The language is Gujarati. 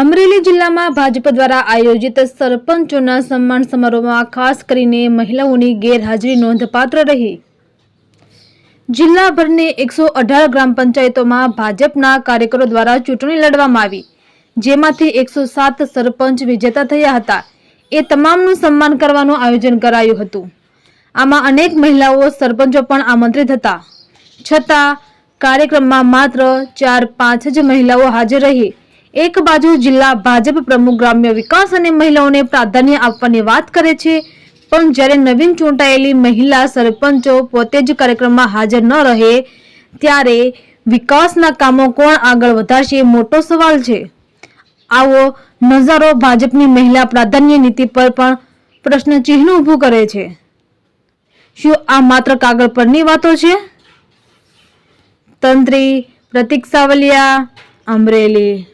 અમરેલી જિલ્લામાં ભાજપ દ્વારા આયોજિત સરપંચોના સન્માન સમારોહમાં ખાસ કરીને મહિલાઓની ગેરહાજરી નોંધપાત્ર રહી. જિલ્લાભરની એકસો અઢાર ગ્રામ પંચાયતોમાં ભાજપના કાર્યકરો દ્વારા ચૂંટણી લડવામાં આવી, જેમાંથી એકસો સાત સરપંચ વિજેતા થયા હતા. એ તમામનું સન્માન કરવાનું આયોજન કરાયું હતું. આમાં અનેક મહિલાઓ સરપંચો પણ આમંત્રિત હતા. છતાં કાર્યક્રમમાં માત્ર ચાર પાંચ જ મહિલાઓ હાજર રહી. એક બાજુ જિલ્લા ભાજપ પ્રમુખ ગ્રામ્ય વિકાસ અને મહિલાઓને પ્રાધાન્ય આપવાની વાત કરે છે, પણ જ્યારે નવીન ચૂંટાયેલી મહિલા સરપંચો પોતે જ કાર્યક્રમમાં હાજર ન રહે, ત્યારે વિકાસના કામો કોણ આગળ વધારશે મોટો સવાલ છે. આવો નજારો ભાજપની મહિલા પ્રાધાન્ય નીતિ પર પણ પ્રશ્નચિહ્ન ઊભું કરે છે. શું આ માત્ર કાગળ પરની વાતો છે? તંત્રી પ્રતિક સાવલિયા, અમરેલી.